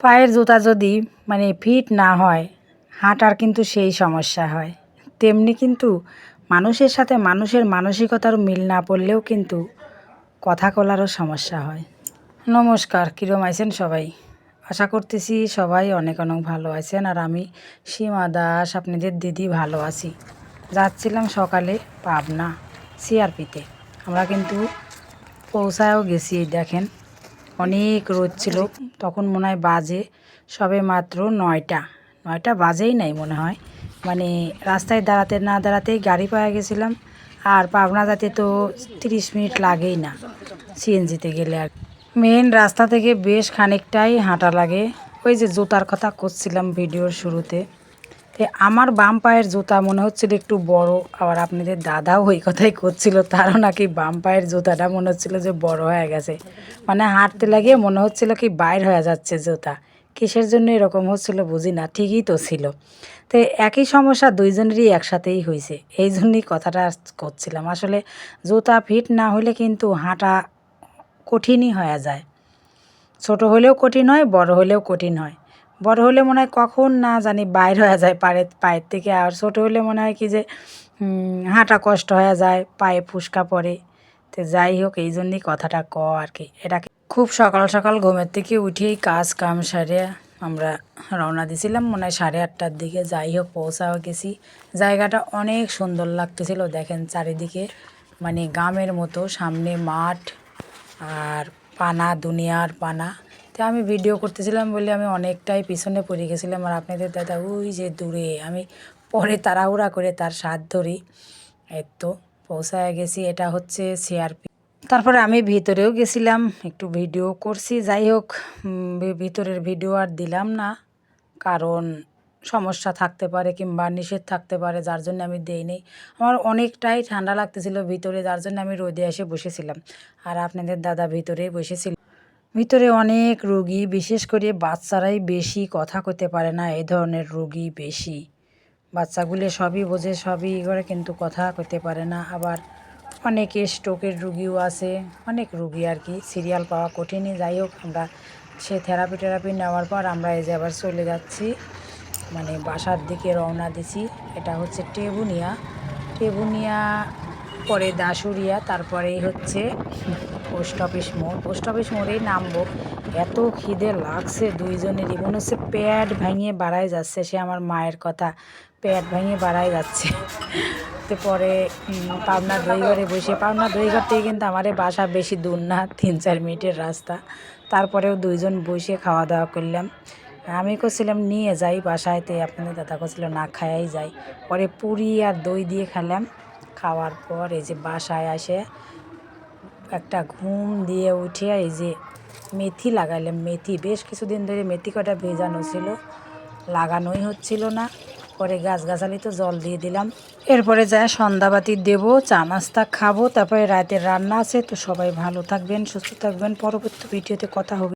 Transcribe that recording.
পায়ের জুতা যদি মানে ফিট না হয়, হাঁটার কিন্তু সেই সমস্যা হয়। তেমনি কিন্তু মানুষের সাথে মানুষের মানসিকতার মিল না পড়লেও কিন্তু কথা বলারও সমস্যা হয়। নমস্কার, কিরম আছেন সবাই? আশা করতেছি সবাই অনেক অনেক ভালো আছেন আর আমি সীমা দাস, আপনাদের দিদি ভালো আছি। যাচ্ছিলাম সকালে পাবনা, সিআরপিতে। আমরা কিন্তু পৌঁছায়ও গেছি, দেখেন। অনেক রোদ ছিল। তখন মনে হয় বাজে। সবে মাত্র নয়টা। নয়টা বাজেই নাই মনে হয়। মানে রাস্তায় দাঁড়াতে না দাঁড়াতেই গাড়ি পাওয়া গেছিলাম। আর পাবনা যাতে তো তিরিশ মিনিট লাগেই না সিএনজিতে গেলে আর। মেন রাস্তা থেকে বেশ খানিকটাই হাঁটা লাগে। ওই যে জুতার কথা করছিলাম ভিডিওর শুরুতে। তো আমার বাম পায়ের জুতা মনে হচ্ছিল একটু বড়, আবার আপনাদের দাদাও ওই কথাই করছিল, তারও নাকি বাম পায়ের জুতাটা মনে হচ্ছিল যে বড় হয়ে গেছে। মানে হাঁটতে লাগিয়ে মনে হচ্ছিল কি বাইর হয়ে যাচ্ছে জুতা। কিসের জন্য এরকম হচ্ছিল বুঝি না, ঠিকই তো ছিল। তো একই সমস্যা দুইজনেরই একসাথেই হয়েছে এই জন্যই কথাটা করছিলাম। আসলে জুতা ফিট না হলে কিন্তু হাঁটা কঠিনই হয়ে যায়। ছোট হলেও কঠিন হয়, বড় হলেও কঠিন হয়। বড় হলে মনে হয় কখন না জানি বাইর হয়ে যায় পায়ের পায়ের থেকে। আর ছোটো হলে মনে হয় কি যে হাঁটা কষ্ট হয়ে যায়, পায়ে ফুসকা পড়ে। তো যাই হোক, এই জন্যই কথাটা ক আর কি। এটাকে খুব সকাল সকাল ঘুমের থেকে উঠেই কাজ কাম সারে আমরা রওনা দিয়েছিলাম মনে হয় সাড়ে আটটার দিকে। যাই হোক, পৌঁছাও গেছি। জায়গাটা অনেক সুন্দর লাগতেছিল, দেখেন চারিদিকে মানে গ্রামের মতো, সামনে মাঠ আর পানা, দুনিয়ার পানা। তো আমি ভিডিও করতেছিলাম বলে আমি অনেকটাই পিছনে পড়ে গেছিলাম। আর আপনাদের দাদা, ওই যে দূরে, আমি পরে তাড়াহুড়া করে তার স্বাদ ধরি। এই তো পৌঁছায় গেছি। এটা হচ্ছে সিআরপি তারপরে আমি ভিতরেও গেছিলাম, একটু ভিডিও করছি। যাই হোক ভিতরের ভিডিও আর দিলাম না। কারণ সমস্যা থাকতে পারে কিংবা নিষেধ থাকতে পারে, যার জন্য আমি দেইনি আমার অনেকটাই ঠান্ডা লাগতেছিল ভিতরে, যার জন্য আমি রোদে এসে বসেছিলাম। আর আপনাদের দাদা ভিতরেই বসেছিল। ভিতরে অনেক রোগী, বিশেষ করে বাচ্চারাই বেশি কথা কইতে পারে না, এই ধরনের রোগী বেশি। বাচ্চাগুলো সবই বোঝে, সবই করে, কিন্তু কথা কইতে পারে না। আবার অনেকে স্ট্রোকের রুগীও আছে, অনেক রুগী আর কি সিরিয়াল পাওয়া কঠিনই। যাই হোক, আমরা সে থেরাপি টেরাপি নেওয়ার পর আমরা এই যে আবার চলে যাচ্ছি মানে বাসার দিকে রওনা দিছি। এটা হচ্ছে টেবুনিয়া। টেবুনিয়া, পরে দাসুরিয়া তারপরেই হচ্ছে পোস্ট অফিস মোড় পোস্ট অফিস মোড়েই নামবো। এত খিদে লাগছে দুইজনেরই মনে হচ্ছে প্যাড ভেঙে বাড়াই যাচ্ছে, সে আমার মায়ের কথা। প্যাড ভেঙে বাড়াই যাচ্ছে। তো পরে পাবনা দইঘরে বসে, পাবনা দইঘর থেকে কিন্তু আমার বাসা বেশি দূর না, তিন চার মিনিটের রাস্তা। তারপরেও দুইজন বসে খাওয়া দাওয়া করলাম। আমি করছিলাম নিয়ে যাই বাসায়তে আপনাদের দাদা করছিল না, খায়াই যাই। পরে পুরি আর দই দিয়ে খেলাম। খাওয়ার পর এই যে বাসায় আসে একটা ঘুম দিয়ে উঠে এই যে মেথি লাগাইলাম মেথি। বেশ কিছুদিন ধরে মেথি কটা ভেজানো ছিল, লাগানোই হচ্ছিল না। পরে গাছগাছালি তো জল দিয়ে দিলাম। এরপরে যায় সন্ধ্যাবাতি দেব, চা নাস্তা খাব, তারপরে রাতের রান্না আছে। তো সবাই ভালো থাকবেন, সুস্থ থাকবেন। পরবর্তী ভিডিওতে কথা হবে।